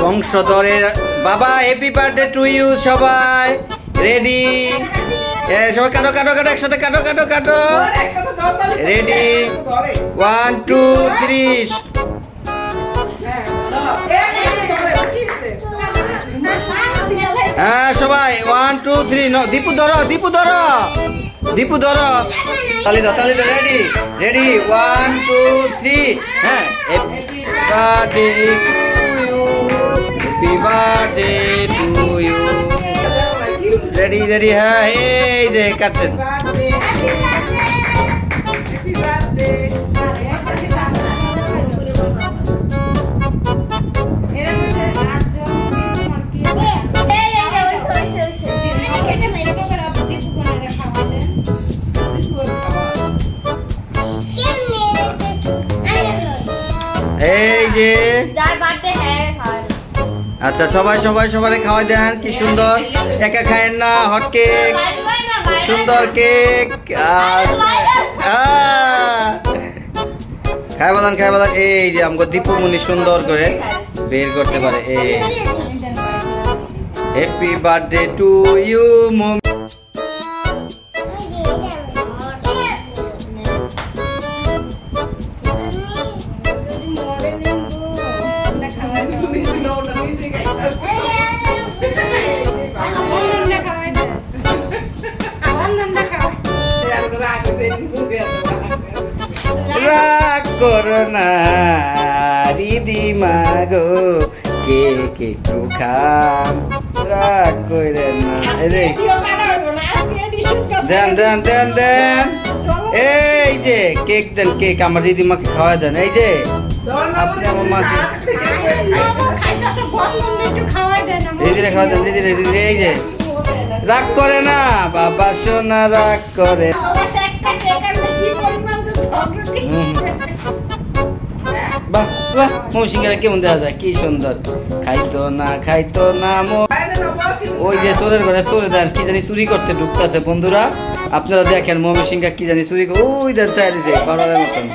বংশধরের বাবা happy birthday to you সবাই। Ready সবাই কাটো কাটো কাটো, একসাথে কাটো কাটো কাটো। রেডি ওয়ান টু থ্রি হ্যাঁ সবাই ওয়ান টু থ্রি ন, দীপু, ধরো দীপু ধরো। দীপু, ধরো। তালি দাও তালি দাও ready ready one two three হ্যাঁ রেডি রেডি হ্যাঁ এই যে কাটছেন। এই যে যার বার্থডে হ্যাঁ। আচ্ছা সবাই সবাই সবাই খাওয়াই দেন, কি সুন্দর। একা খায়েন না হট কেক সুন্দর কেক আর বলান, খাই বলান। এই যে আমাকে দীপমণি সুন্দর করে বের করতে পারে, এই। হ্যাপি বার্থডে টু ইউ করো না দিদি মাগো কেক একটু খান রাগ করে না। রে। দেন দেন দেন দেন। এই যে কেক দেন কেক আমার দিদিমাকে খাওয়া দেন। এই যে আপনি আমার মাকে দিদিরে খাওয়া দেন দিদিরে এই যে রাগ করে না বাবা সোনা রাগ করে। হুম। বাহ বাহ মৌসিঙ্গারা কেমন দেখা যায়? কি সুন্দর। খাইতো না খাইতো না, মো ওই যে চোরের ঘরে চোরে দেন কি জানি চুরি করতে ঢুকতেছে। বন্ধুরা, আপনারা দেখেন ময়মনসিংহা কি জানি চুরি ওই দেন চাই দিছে মতন।